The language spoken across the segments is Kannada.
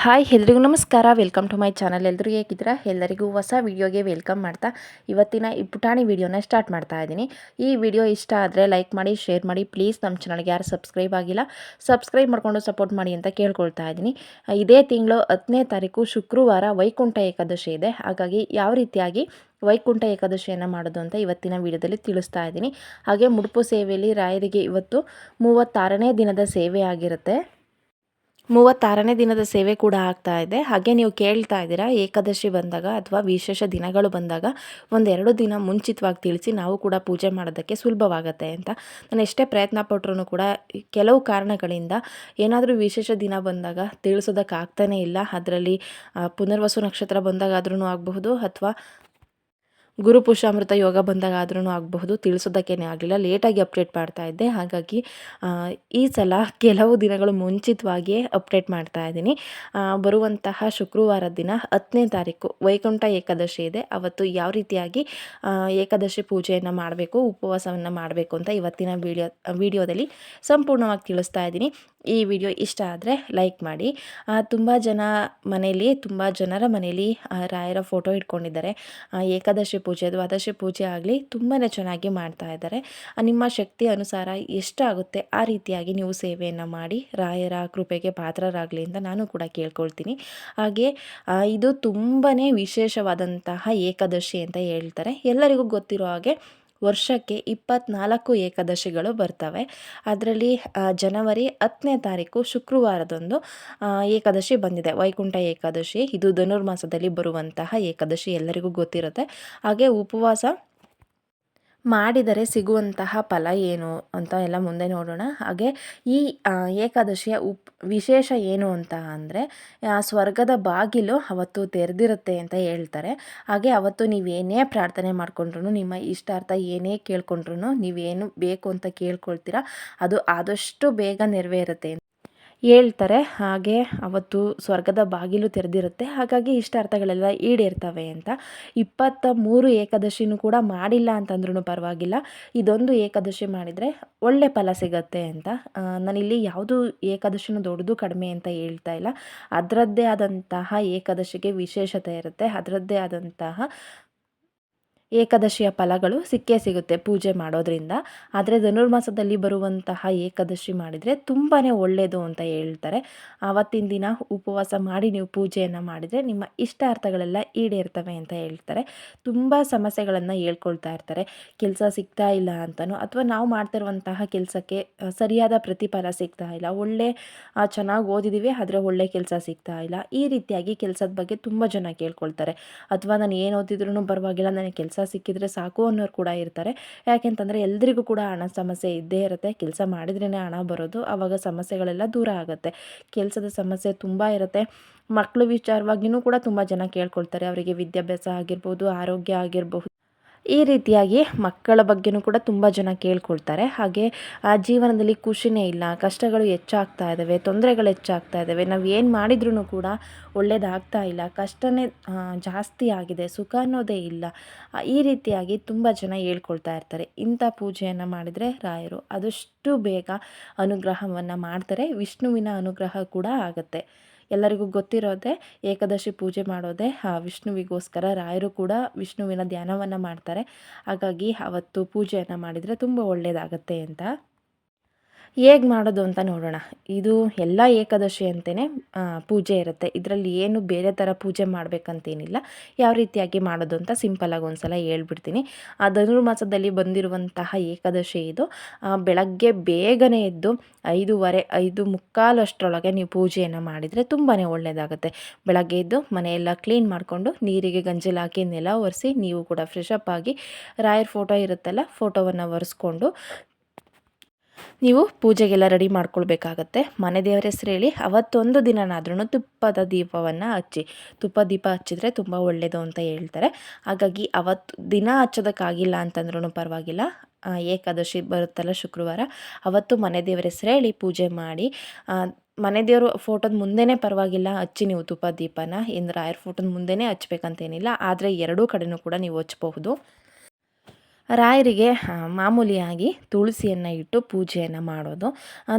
ಹಾಯ್ ಎಲ್ರಿಗೂ ನಮಸ್ಕಾರ. ವೆಲ್ಕಮ್ ಟು ಮೈ ಚಾನಲ್ ಎಲ್ಲರೂ ಹೇಗಿದ್ದೀರಾ? ಎಲ್ಲರಿಗೂ ಹೊಸ ವಿಡಿಯೋಗೆ ವೆಲ್ಕಮ್ ಮಾಡ್ತಾ ಇವತ್ತಿನ ಈ ಪುಟಾಣಿ ವಿಡಿಯೋನ ಸ್ಟಾರ್ಟ್ ಮಾಡ್ತಾ ಇದ್ದೀನಿ. ಈ ವಿಡಿಯೋ ಇಷ್ಟ ಆದರೆ ಲೈಕ್ ಮಾಡಿ ಶೇರ್ ಮಾಡಿ. ಪ್ಲೀಸ್ ನಮ್ಮ ಚಾನಲ್ಗೆ ಯಾರು ಸಬ್ಸ್ಕ್ರೈಬ್ ಆಗಿಲ್ಲ ಸಬ್ಸ್ಕ್ರೈಬ್ ಮಾಡಿಕೊಂಡು ಸಪೋರ್ಟ್ ಮಾಡಿ ಅಂತ ಕೇಳ್ಕೊಳ್ತಾ ಇದ್ದೀನಿ. ಇದೇ ತಿಂಗಳು ಹತ್ತನೇ ತಾರೀಕು ಶುಕ್ರವಾರ ವೈಕುಂಠ ಏಕಾದಶಿ ಇದೆ. ಹಾಗಾಗಿ ಯಾವ ರೀತಿಯಾಗಿ ವೈಕುಂಠ ಏಕಾದಶಿಯನ್ನು ಮಾಡೋದು ಅಂತ ಇವತ್ತಿನ ವಿಡಿಯೋದಲ್ಲಿ ತಿಳಿಸ್ತಾ ಇದ್ದೀನಿ. ಹಾಗೆ ಮುಡುಪು ಸೇವೆಯಲ್ಲಿ ರಾಯರಿಗೆ ಇವತ್ತು ಮೂವತ್ತಾರನೇ ದಿನದ ಸೇವೆ ಆಗಿರುತ್ತೆ. ಮೂವತ್ತಾರನೇ ದಿನದ ಸೇವೆ ಕೂಡ ಆಗ್ತಾ ಇದೆ. ಹಾಗೆ ನೀವು ಕೇಳ್ತಾ ಇದ್ದೀರಾ, ಏಕಾದಶಿ ಬಂದಾಗ ಅಥವಾ ವಿಶೇಷ ದಿನಗಳು ಬಂದಾಗ ಒಂದೆರಡು ದಿನ ಮುಂಚಿತವಾಗಿ ತಿಳಿಸಿ ನಾವು ಕೂಡ ಪೂಜೆ ಮಾಡೋದಕ್ಕೆ ಸುಲಭವಾಗತ್ತೆ ಅಂತ. ನಾನು ಎಷ್ಟೇ ಪ್ರಯತ್ನ ಪಟ್ಟರು ಕೂಡ ಕೆಲವು ಕಾರಣಗಳಿಂದ ಏನಾದರೂ ವಿಶೇಷ ದಿನ ಬಂದಾಗ ತಿಳಿಸೋದಕ್ಕೆ ಇಲ್ಲ. ಅದರಲ್ಲಿ ಪುನರ್ವಸು ನಕ್ಷತ್ರ ಬಂದಾಗಾದ್ರೂ ಆಗಬಹುದು ಅಥವಾ ಗುರುಪುಷಾಮೃತ ಯೋಗ ಬಂದಾಗ ಆದ್ರೂ ಆಗಬಹುದು, ತಿಳಿಸೋದಕ್ಕೇನೆ ಆಗಲಿಲ್ಲ. ಲೇಟಾಗಿ ಅಪ್ಡೇಟ್ ಮಾಡ್ತಾ ಇದ್ದೆ. ಹಾಗಾಗಿ ಈ ಸಲ ಕೆಲವು ದಿನಗಳು ಮುಂಚಿತವಾಗಿಯೇ ಅಪ್ಡೇಟ್ ಮಾಡ್ತಾ ಇದ್ದೀನಿ. ಬರುವಂತಹ ಶುಕ್ರವಾರ ದಿನ ಹತ್ತನೇ ತಾರೀಕು ವೈಕುಂಠ ಏಕಾದಶಿ ಇದೆ. ಅವತ್ತು ಯಾವ ರೀತಿಯಾಗಿ ಏಕಾದಶಿ ಪೂಜೆಯನ್ನು ಮಾಡಬೇಕು, ಉಪವಾಸವನ್ನು ಮಾಡಬೇಕು ಅಂತ ಇವತ್ತಿನ ವಿಡಿಯೋ ವಿಡಿಯೋದಲ್ಲಿ ಸಂಪೂರ್ಣವಾಗಿ ತಿಳಿಸ್ತಾ ಇದ್ದೀನಿ. ಈ ವಿಡಿಯೋ ಇಷ್ಟ ಆದರೆ ಲೈಕ್ ಮಾಡಿ. ತುಂಬ ಜನ ಮನೆಯಲ್ಲಿ, ತುಂಬ ಜನರ ಮನೆಯಲ್ಲಿ ರಾಯರ ಫೋಟೋ ಇಟ್ಕೊಂಡಿದ್ದಾರೆ. ಏಕಾದಶಿ ಪೂಜೆ, ದ್ವಾದಶಿ ಪೂಜೆ ಆಗಲಿ ತುಂಬಾ ಚೆನ್ನಾಗಿ ಮಾಡ್ತಾ ಇದ್ದಾರೆ. ನಿಮ್ಮ ಶಕ್ತಿ ಅನುಸಾರ ಎಷ್ಟಾಗುತ್ತೆ ಆ ರೀತಿಯಾಗಿ ನೀವು ಸೇವೆಯನ್ನು ಮಾಡಿ ರಾಯರ ಕೃಪೆಗೆ ಪಾತ್ರರಾಗಲಿ ಅಂತ ನಾನು ಕೂಡ ಕೇಳ್ಕೊಳ್ತೀನಿ. ಹಾಗೆ ಇದು ತುಂಬಾ ವಿಶೇಷವಾದಂತಹ ಏಕಾದಶಿ ಅಂತ ಹೇಳ್ತಾರೆ. ಎಲ್ಲರಿಗೂ ಗೊತ್ತಿರೋ ಹಾಗೆ ವರ್ಷಕ್ಕೆ ಇಪ್ಪತ್ನಾಲ್ಕು ಏಕಾದಶಿಗಳು ಬರ್ತವೆ. ಅದರಲ್ಲಿ ಜನವರಿ ಹತ್ತನೇ ತಾರೀಕು ಶುಕ್ರವಾರದಂದು ಏಕಾದಶಿ ಬಂದಿದೆ. ವೈಕುಂಠ ಏಕಾದಶಿ, ಇದು ಧನುರ್ಮಾಸದಲ್ಲಿ ಬರುವಂತಹ ಏಕಾದಶಿ ಎಲ್ಲರಿಗೂ ಗೊತ್ತಿರುತ್ತೆ. ಹಾಗೆ ಉಪವಾಸ ಮಾಡಿದರೆ ಸಿಗುವಂತಹ ಫಲ ಏನು ಅಂತ ಎಲ್ಲ ಮುಂದೆ ನೋಡೋಣ. ಹಾಗೆ ಈ ಏಕಾದಶಿಯ ಉಪ್, ವಿಶೇಷ ಏನು ಅಂತ ಅಂದರೆ ಸ್ವರ್ಗದ ಬಾಗಿಲು ಅವತ್ತು ತೆರೆದಿರುತ್ತೆ ಅಂತ ಹೇಳ್ತಾರೆ. ಹಾಗೆ ಅವತ್ತು ನೀವೇನೇ ಪ್ರಾರ್ಥನೆ ಮಾಡಿಕೊಂಡ್ರು ನಿಮ್ಮ ಇಷ್ಟಾರ್ಥ ಏನೇ ಕೇಳ್ಕೊಂಡ್ರು ನೀವೇನು ಬೇಕು ಅಂತ ಕೇಳ್ಕೊಳ್ತೀರಾ, ಅದು ಆದಷ್ಟು ಬೇಗ ನೆರವೇರುತ್ತೆ ಹೇಳ್ತಾರೆ, ಹಾಗೆ ಅವತ್ತು ಸ್ವರ್ಗದ ಬಾಗಿಲು ತೆರೆದಿರುತ್ತೆ. ಹಾಗಾಗಿ ಇಷ್ಟಾರ್ಥಗಳೆಲ್ಲ ಈಡೇರ್ತವೆ ಅಂತ. ಇಪ್ಪತ್ತ ಮೂರು ಏಕಾದಶಿನೂ ಕೂಡ ಮಾಡಿಲ್ಲ ಅಂತಂದ್ರೂ ಪರವಾಗಿಲ್ಲ. ಇದೊಂದು ಏಕಾದಶಿ ಮಾಡಿದರೆ ಒಳ್ಳೆ ಫಲ ಸಿಗತ್ತೆ ಅಂತ. ನಾನಿಲ್ಲಿ ಯಾವುದು ಏಕಾದಶಿನೂ ದೊಡ್ಡದು ಕಡಿಮೆ ಅಂತ ಹೇಳ್ತಾ ಇಲ್ಲ. ಅದರದ್ದೇ ಆದಂತಹ ಏಕಾದಶಿಗೆ ವಿಶೇಷತೆ ಇರುತ್ತೆ. ಅದರದ್ದೇ ಆದಂತಹ ಏಕಾದಶಿಯ ಫಲಗಳು ಸಿಕ್ಕೇ ಸಿಗುತ್ತೆ ಪೂಜೆ ಮಾಡೋದ್ರಿಂದ. ಆದರೆ ಧನುರ್ಮಾಸದಲ್ಲಿ ಬರುವಂತಹ ಏಕಾದಶಿ ಮಾಡಿದರೆ ತುಂಬಾ ಒಳ್ಳೆಯದು ಅಂತ ಹೇಳ್ತಾರೆ. ಆವತ್ತಿನ ದಿನ ಉಪವಾಸ ಮಾಡಿ ನೀವು ಪೂಜೆಯನ್ನು ಮಾಡಿದರೆ ನಿಮ್ಮ ಇಷ್ಟಾರ್ಥಗಳೆಲ್ಲ ಈಡೇರ್ತವೆ ಅಂತ ಹೇಳ್ತಾರೆ. ತುಂಬ ಸಮಸ್ಯೆಗಳನ್ನು ಹೇಳ್ಕೊಳ್ತಾ ಇರ್ತಾರೆ. ಕೆಲಸ ಸಿಗ್ತಾ ಇಲ್ಲ ಅಂತಲೂ ಅಥವಾ ನಾವು ಮಾಡ್ತಿರುವಂತಹ ಕೆಲಸಕ್ಕೆ ಸರಿಯಾದ ಪ್ರತಿಫಲ ಸಿಗ್ತಾ ಇಲ್ಲ. ಒಳ್ಳೆ ಚೆನ್ನಾಗಿ ಓದಿದ್ದೀವಿ ಆದರೆ ಒಳ್ಳೆ ಕೆಲಸ ಸಿಗ್ತಾ ಇಲ್ಲ. ಈ ರೀತಿಯಾಗಿ ಕೆಲಸದ ಬಗ್ಗೆ ತುಂಬ ಜನ ಕೇಳ್ಕೊಳ್ತಾರೆ. ಅಥವಾ ನಾನು ಏನು ಓದಿದ್ರೂ ಪರವಾಗಿಲ್ಲ, ನನಗೆ ಕೆಲಸ ಸಿಕ್ಕಿದ್ರೆ ಸಾಕು ಅನ್ನೋರು ಕೂಡ ಇರ್ತಾರೆ. ಯಾಕೆಂತಂದರೆ ಎಲ್ರಿಗೂ ಕೂಡ ಹಣ ಸಮಸ್ಯೆ ಇದ್ದೇ ಇರುತ್ತೆ. ಕೆಲಸ ಮಾಡಿದ್ರೇ ಹಣ ಬರೋದು ಆವಾಗ ಸಮಸ್ಯೆಗಳೆಲ್ಲ ದೂರ ಆಗುತ್ತೆ. ಕೆಲಸದ ಸಮಸ್ಯೆ ತುಂಬ ಇರುತ್ತೆ. ಮಕ್ಕಳು ವಿಚಾರವಾಗಿಯೂ ಕೂಡ ತುಂಬ ಜನ ಕೇಳ್ಕೊಳ್ತಾರೆ. ಅವರಿಗೆ ವಿದ್ಯಾಭ್ಯಾಸ ಆಗಿರ್ಬೋದು, ಆರೋಗ್ಯ ಆಗಿರಬಹುದು. ಈ ರೀತಿಯಾಗಿ ಮಕ್ಕಳ ಬಗ್ಗೆನೂ ಕೂಡ ತುಂಬ ಜನ ಕೇಳ್ಕೊಳ್ತಾರೆ. ಹಾಗೆ, ಆ ಜೀವನದಲ್ಲಿ ಖುಷಿನೇ ಇಲ್ಲ, ಕಷ್ಟಗಳು ಹೆಚ್ಚಾಗ್ತಾ ಇದ್ದಾವೆ ತೊಂದರೆಗಳು ಹೆಚ್ಚಾಗ್ತಾ ಇದ್ದಾವೆ ನಾವು ಏನು ಮಾಡಿದ್ರೂ ಕೂಡ ಒಳ್ಳೇದಾಗ್ತಾ ಇಲ್ಲ, ಕಷ್ಟನೇ ಜಾಸ್ತಿ ಆಗಿದೆ, ಸುಖ ಅನ್ನೋದೇ ಇಲ್ಲ. ಈ ರೀತಿಯಾಗಿ ತುಂಬ ಜನ ಹೇಳ್ಕೊಳ್ತಾ ಇರ್ತಾರೆ. ಇಂಥ ಪೂಜೆಯನ್ನು ಮಾಡಿದರೆ ರಾಯರು ಅದಷ್ಟು ಬೇಗ ಅನುಗ್ರಹವನ್ನು ಮಾಡ್ತಾರೆ, ವಿಷ್ಣುವಿನ ಅನುಗ್ರಹ ಕೂಡ ಆಗುತ್ತೆ. ಎಲ್ಲರಿಗೂ ಗೊತ್ತಿರೋದೆ ಏಕಾದಶಿ ಪೂಜೆ ಮಾಡೋದೇ. ವಿಷ್ಣುವಿಗೋಸ್ಕರ ರಾಯರು ಕೂಡ ವಿಷ್ಣುವಿನ ಧ್ಯಾನವನ್ನು ಮಾಡ್ತಾರೆ. ಹಾಗಾಗಿ ಅವತ್ತು ಪೂಜೆಯನ್ನು ಮಾಡಿದರೆ ತುಂಬ ಒಳ್ಳೆಯದಾಗತ್ತೆ ಅಂತ. ಹೇಗೆ ಮಾಡೋದು ಅಂತ ನೋಡೋಣ. ಇದು ಎಲ್ಲ ಏಕಾದಶಿ ಅಂತಲೇ ಪೂಜೆ ಇರುತ್ತೆ. ಇದರಲ್ಲಿ ಏನು ಬೇರೆ ಥರ ಪೂಜೆ ಮಾಡಬೇಕಂತೇನಿಲ್ಲ. ಯಾವ ರೀತಿಯಾಗಿ ಮಾಡೋದು ಅಂತ ಸಿಂಪಲಾಗಿ ಒಂದು ಸಲ ಹೇಳ್ಬಿಡ್ತೀನಿ. ಆ, ಧನುರ್ಮಾಸದಲ್ಲಿ ಬಂದಿರುವಂತಹ ಏಕಾದಶಿ ಇದು. ಬೆಳಗ್ಗೆ ಬೇಗನೆ ಎದ್ದು ಐದೂವರೆ, ಐದು ಮುಕ್ಕಾಲಷ್ಟರೊಳಗೆ ನೀವು ಪೂಜೆಯನ್ನು ಮಾಡಿದರೆ ತುಂಬಾ ಒಳ್ಳೆಯದಾಗುತ್ತೆ ಬೆಳಗ್ಗೆ ಎದ್ದು ಮನೆಯೆಲ್ಲ ಕ್ಲೀನ್ ಮಾಡಿಕೊಂಡು ನೀರಿಗೆ ಗಂಜಲಾಕಿ ನೆಲ ಒರೆಸಿ ನೀವು ಕೂಡ ಫ್ರೆಶ್ ಅಪ್ ಆಗಿ, ರಾಯರ್ ಫೋಟೋ ಇರುತ್ತಲ್ಲ ಫೋಟೋವನ್ನು ಒರೆಸ್ಕೊಂಡು ನೀವು ಪೂಜೆಗೆಲ್ಲ ರೆಡಿ ಮಾಡ್ಕೊಳ್ಬೇಕಾಗತ್ತೆ. ಮನೆ ದೇವರ ಹೆಸರು ಹೇಳಿ ಅವತ್ತೊಂದು ದಿನನಾದ್ರೂ ತುಪ್ಪದ ದೀಪವನ್ನು ಹಚ್ಚಿ. ತುಪ್ಪ ದೀಪ ಹಚ್ಚಿದ್ರೆ ತುಂಬ ಒಳ್ಳೆಯದು ಅಂತ ಹೇಳ್ತಾರೆ. ಹಾಗಾಗಿ ಅವತ್ತು ದಿನ ಹಚ್ಚೋದಕ್ಕಾಗಿಲ್ಲ ಅಂತಂದ್ರೂ ಪರವಾಗಿಲ್ಲ. ಏಕಾದಶಿ ಬರುತ್ತಲ್ಲ ಶುಕ್ರವಾರ. ಅವತ್ತು ಮನೆ ದೇವರ ಹೆಸರು ಹೇಳಿ ಪೂಜೆ ಮಾಡಿ. ಮನೆ ದೇವರು ಫೋಟೋದ ಮುಂದೆನೇ ಪರವಾಗಿಲ್ಲ, ಹಚ್ಚಿ ನೀವು ತುಪ್ಪ ದೀಪನ. ಇಂದ್ರ ರಾಯರ ಫೋಟೋದ ಮುಂದೆನೇ ಹಚ್ಬೇಕಂತೇನಿಲ್ಲ. ಆದರೆ ಎರಡೂ ಕಡೆನೂ ಕೂಡ ನೀವು ಹಚ್ಬಹುದು. ರಾಯರಿಗೆ ಮಾಮೂಲಿಯಾಗಿ ತುಳಸಿಯನ್ನು ಇಟ್ಟು ಪೂಜೆಯನ್ನು ಮಾಡೋದು.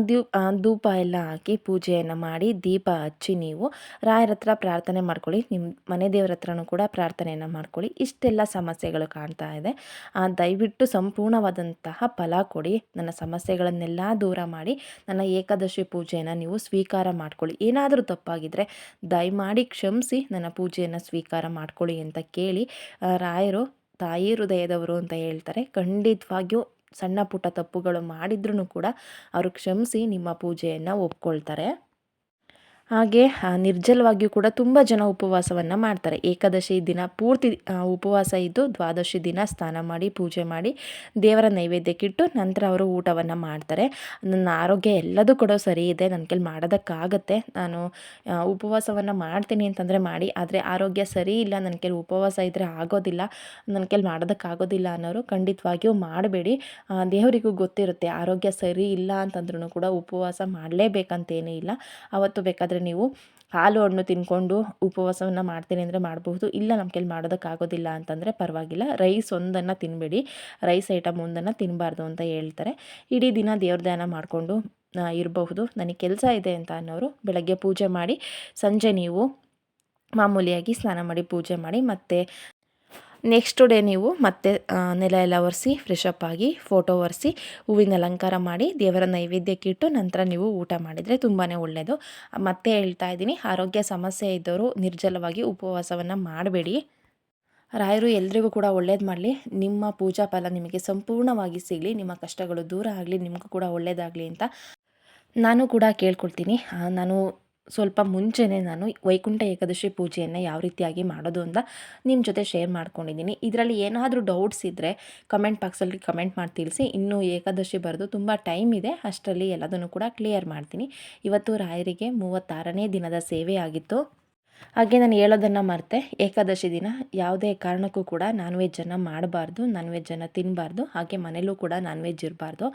ದೂಪ ಧೂಪ ಎಲ್ಲ ಹಾಕಿ ಪೂಜೆಯನ್ನು ಮಾಡಿ ದೀಪ ಹಚ್ಚಿ ನೀವು ರಾಯರ ಹತ್ರ ಪ್ರಾರ್ಥನೆ ಮಾಡ್ಕೊಳ್ಳಿ. ನಿಮ್ಮ ಮನೆ ದೇವರ ಹತ್ರನೂ ಕೂಡ ಪ್ರಾರ್ಥನೆಯನ್ನು ಮಾಡ್ಕೊಳ್ಳಿ. ಇಷ್ಟೆಲ್ಲ ಸಮಸ್ಯೆಗಳು ಕಾಣ್ತಾ ಇದೆ. ದಯವಿಟ್ಟು ಸಂಪೂರ್ಣವಾದಂತಹ ಫಲ ಕೊಡಿ. ನನ್ನ ಸಮಸ್ಯೆಗಳನ್ನೆಲ್ಲ ದೂರ ಮಾಡಿ ನನ್ನ ಏಕಾದಶಿ ಪೂಜೆಯನ್ನು ನೀವು ಸ್ವೀಕಾರ ಮಾಡ್ಕೊಳ್ಳಿ. ಏನಾದರೂ ತಪ್ಪಾಗಿದ್ದರೆ ದಯಮಾಡಿ ಕ್ಷಮಿಸಿ ನನ್ನ ಪೂಜೆಯನ್ನು ಸ್ವೀಕಾರ ಮಾಡ್ಕೊಳ್ಳಿ ಅಂತ ಕೇಳಿ ರಾಯರು ತಾಯಿ ಹೃದಯದವರು ಅಂತ ಹೇಳ್ತಾರೆ. ಖಂಡಿತವಾಗಿಯೂ ಸಣ್ಣ ಪುಟ್ಟ ತಪ್ಪುಗಳು ಮಾಡಿದ್ರೂ ಕೂಡ ಅವರು ಕ್ಷಮಿಸಿ ನಿಮ್ಮ ಪೂಜೆಯನ್ನು ಒಪ್ಕೊಳ್ತಾರೆ. ಹಾಗೆ ನಿರ್ಜಲವಾಗಿಯೂ ಕೂಡ ತುಂಬ ಜನ ಉಪವಾಸವನ್ನು ಮಾಡ್ತಾರೆ. ಏಕಾದಶಿ ದಿನ ಪೂರ್ತಿ ಉಪವಾಸ ಇದ್ದು ದ್ವಾದಶಿ ದಿನ ಸ್ನಾನ ಮಾಡಿ, ಪೂಜೆ ಮಾಡಿ, ದೇವರ ನೈವೇದ್ಯಕ್ಕಿಟ್ಟು ನಂತರ ಅವರು ಊಟವನ್ನು ಮಾಡ್ತಾರೆ. ನನ್ನ ಆರೋಗ್ಯ ಎಲ್ಲದೂ ಕೂಡ ಸರಿ ಇದೆ, ನನ್ನ ಕೈಲಿ ಮಾಡೋದಕ್ಕಾಗತ್ತೆ. ನಾನು ಉಪವಾಸವನ್ನು ಮಾಡ್ತೀನಿ ಅಂತಂದರೆ ಮಾಡಿ, ಆದರೆ ಆರೋಗ್ಯ ಸರಿ ಇಲ್ಲ, ನನ್ನ ಕೈಲಿ ಉಪವಾಸ ಇದ್ದರೆ ಆಗೋದಿಲ್ಲ, ನನ್ನ ಕೈಲಿ ಮಾಡೋದಕ್ಕಾಗೋದಿಲ್ಲ ಅನ್ನೋರು ಖಂಡಿತವಾಗಿಯೂ ಮಾಡಬೇಡಿ. ದೇವರಿಗೂ ಗೊತ್ತಿರುತ್ತೆ, ಆರೋಗ್ಯ ಸರಿ ಇಲ್ಲ ಅಂತಂದ್ರೂ ಕೂಡ ಉಪವಾಸ ಮಾಡಲೇಬೇಕಂತೇನೂ ಇಲ್ಲ. ಅವತ್ತು ಬೇಕಾದರೆ ನೀವು ಹಾಲು ಹಣ್ಣು ತಿನ್ಕೊಂಡು ಉಪವಾಸವನ್ನು ಮಾಡ್ತೀನಿ ಅಂದರೆ ಮಾಡಬಹುದು. ಇಲ್ಲ ನಮ್ಮ ಕೈಲಿ ಮಾಡೋದಕ್ಕಾಗೋದಿಲ್ಲ ಅಂತಂದರೆ ಪರವಾಗಿಲ್ಲ. ರೈಸ್ ಒಂದನ್ನು ತಿನ್ನಬೇಡಿ ರೈಸ್ ಐಟಮ್ ಒಂದನ್ನು ತಿನ್ನಬಾರ್ದು ಅಂತ ಹೇಳ್ತಾರೆ. ಇಡೀ ದಿನ ದೇವ್ರ ಧ್ಯಾನ ಮಾಡಿಕೊಂಡು ಇರಬಹುದು. ನನಗೆ ಕೆಲಸ ಇದೆ ಅಂತ ಅನ್ನೋರು ಬೆಳಗ್ಗೆ ಪೂಜೆ ಮಾಡಿ, ಸಂಜೆ ನೀವು ಮಾಮೂಲಿಯಾಗಿ ಸ್ನಾನ ಮಾಡಿ, ಪೂಜೆ ಮಾಡಿ, ಮತ್ತು ನೆಕ್ಸ್ಟ್ ಡೇ ನೀವು ಮತ್ತೆ ನೆಲ ಎಲ್ಲ ಒರೆಸಿ ಫ್ರೆಶ್ ಆಗಿ ಫೋಟೋ ಒರೆಸಿ, ಹೂವಿನ ಅಲಂಕಾರ ಮಾಡಿ, ದೇವರ ನೈವೇದ್ಯಕ್ಕೆ ಇಟ್ಟು ನಂತರ ನೀವು ಊಟ ಮಾಡಿದರೆ ತುಂಬಾ ಒಳ್ಳೆಯದು ಮತ್ತೆ ಹೇಳ್ತಾ ಇದ್ದೀನಿ, ಆರೋಗ್ಯ ಸಮಸ್ಯೆ ಇದ್ದವರು ನಿರ್ಜಲವಾಗಿ ಉಪವಾಸವನ್ನು ಮಾಡಬೇಡಿ. ರಾಯರು ಎಲ್ರಿಗೂ ಕೂಡ ಒಳ್ಳೇದು ಮಾಡಲಿ. ನಿಮ್ಮ ಪೂಜಾ ಫಲ ನಿಮಗೆ ಸಂಪೂರ್ಣವಾಗಿ ಸಿಗಲಿ, ನಿಮ್ಮ ಕಷ್ಟಗಳು ದೂರ ಆಗಲಿ, ನಿಮಗೂ ಕೂಡ ಒಳ್ಳೆಯದಾಗಲಿ ಅಂತ ನಾನು ಕೂಡ ಕೇಳ್ಕೊಳ್ತೀನಿ. ನಾನು ಸ್ವಲ್ಪ ಮುಂಚೆನೇ ನಾನು ವೈಕುಂಠ ಏಕಾದಶಿ ಪೂಜೆಯನ್ನು ಯಾವ ರೀತಿಯಾಗಿ ಮಾಡೋದು ಅಂತ ನಿಮ್ಮ ಜೊತೆ ಶೇರ್ ಮಾಡ್ಕೊಂಡಿದ್ದೀನಿ. ಇದರಲ್ಲಿ ಏನಾದರೂ ಡೌಟ್ಸ್ ಇದ್ದರೆ ಕಮೆಂಟ್ ಬಾಕ್ಸಲ್ಲಿ ಕಮೆಂಟ್ ಮಾಡಿ ತಿಳಿಸಿ. ಇನ್ನೂ ಏಕಾದಶಿ ಬರೆದು ತುಂಬ ಟೈಮ್ ಇದೆ. ಅಷ್ಟರಲ್ಲಿ ಎಲ್ಲದನ್ನು ಕೂಡ ಕ್ಲಿಯರ್ ಮಾಡ್ತೀನಿ. ಇವತ್ತು ರಾಯರಿಗೆ ಮೂವತ್ತಾರನೇ ದಿನದ ಸೇವೆ ಆಗಿತ್ತು. ಹಾಗೆ ನಾನು ಹೇಳೋದನ್ನು ಮರೆತೆ. ಏಕಾದಶಿ ದಿನ ಯಾವುದೇ ಕಾರಣಕ್ಕೂ ಕೂಡ ನಾನ್ ವೆಜ್ಜನ್ನು ಮಾಡಬಾರ್ದು ನಾನ್ ವೆಜ್ಜನ್ನು ತಿನ್ನಬಾರ್ದು ಹಾಗೆ ಮನೇಲೂ ಕೂಡ ನಾನ್ ವೆಜ್ ಇರಬಾರ್ದು.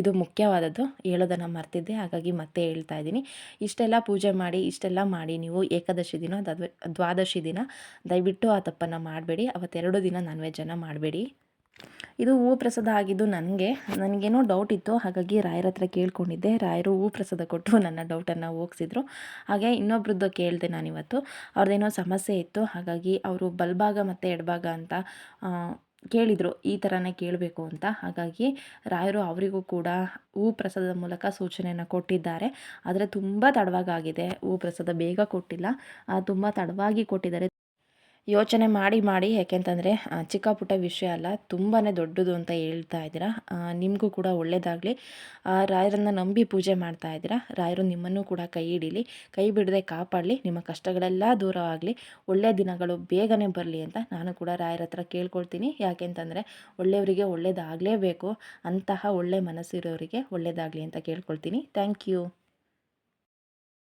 ಇದು ಮುಖ್ಯವಾದದ್ದು. ಹೇಳೋದನ್ನು ಮರ್ತಿದ್ದೆ, ಹಾಗಾಗಿ ಮತ್ತೆ ಹೇಳ್ತಾ ಇದ್ದೀನಿ. ಇಷ್ಟೆಲ್ಲ ಪೂಜೆ ಮಾಡಿ, ಇಷ್ಟೆಲ್ಲ ಮಾಡಿ ನೀವು ಏಕಾದಶಿ ದಿನ ದ್ವಾದಶಿ ದಿನ ದಯವಿಟ್ಟು ಆ ತಪ್ಪನ್ನು ಮಾಡಬೇಡಿ. ಅವತ್ತೆರಡು ದಿನ ನಾನ್ ವೆಜ್ಜನ್ನು ಮಾಡಬೇಡಿ. ಇದು ಹೂ ಪ್ರಸಾದ ಆಗಿದ್ದು ನನಗೆ. ನನಗೇನೋ ಡೌಟ್ ಇತ್ತು. ಹಾಗಾಗಿ ರಾಯರ ಹತ್ರ ಕೇಳ್ಕೊಂಡಿದ್ದೆ. ರಾಯರು ಹೂ ಪ್ರಸಾದ ಕೊಟ್ಟು ನನ್ನ ಡೌಟನ್ನು ಹೋಗ್ಸಿದ್ರು. ಹಾಗೆ ಇನ್ನೊಬ್ರದ್ದು ಕೇಳಿದೆ ನಾನಿವತ್ತು. ಅವ್ರದ್ದೇನೋ ಸಮಸ್ಯೆ ಇತ್ತು. ಹಾಗಾಗಿ ಅವರು ಬಲ್ಭಾಗ ಮತ್ತು ಎಡಭಾಗ ಅಂತ ಕೇಳಿದರು. ಈ ಥರನೇ ಕೇಳಬೇಕು ಅಂತ. ಹಾಗಾಗಿ ರಾಯರು ಅವರಿಗೂ ಕೂಡ ಹೂ ಪ್ರಸಾದದ ಮೂಲಕ ಸೂಚನೆಯನ್ನು ಕೊಟ್ಟಿದ್ದಾರೆ. ಆದರೆ ತುಂಬ ಆಗಿದೆ. ಹೂ ಪ್ರಸಾದ ಬೇಗ ಕೊಟ್ಟಿಲ್ಲ. ತುಂಬ ತಡವಾಗಿ ಕೊಟ್ಟಿದ್ದಾರೆ. ಯೋಚನೆ ಮಾಡಿ ಮಾಡಿ ಯಾಕೆಂತಂದರೆ ಚಿಕ್ಕ ಪುಟ್ಟ ವಿಷಯ ಅಲ್ಲ ತುಂಬಾ ದೊಡ್ಡದು ಅಂತ ಹೇಳ್ತಾ ಇದ್ದೀರಾ. ನಿಮಗೂ ಕೂಡ ಒಳ್ಳೆಯದಾಗಲಿ ರಾಯರನ್ನು ನಂಬಿ ಪೂಜೆ ಮಾಡ್ತಾ ಇದ್ದೀರಾ. ರಾಯರು ನಿಮ್ಮನ್ನು ಕೂಡ ಕೈ ಹಿಡೀಲಿ. ಕೈ ಬಿಡದೆ ಕಾಪಾಡಲಿ. ನಿಮ್ಮ ಕಷ್ಟಗಳೆಲ್ಲ ದೂರ ಆಗಲಿ. ಒಳ್ಳೆಯ ದಿನಗಳು ಬೇಗನೆ ಬರಲಿ ಅಂತ ನಾನು ಕೂಡ ರಾಯರ ಹತ್ರ ಕೇಳ್ಕೊಳ್ತೀನಿ. ಯಾಕೆಂತಂದರೆ, ಒಳ್ಳೆಯವರಿಗೆ ಒಳ್ಳೆಯದಾಗಲೇಬೇಕು ಅಂತಹ ಒಳ್ಳೆಯ ಮನಸ್ಸಿರೋರಿಗೆ ಒಳ್ಳೆಯದಾಗಲಿ ಅಂತ ಕೇಳ್ಕೊಳ್ತೀನಿ. Thank you.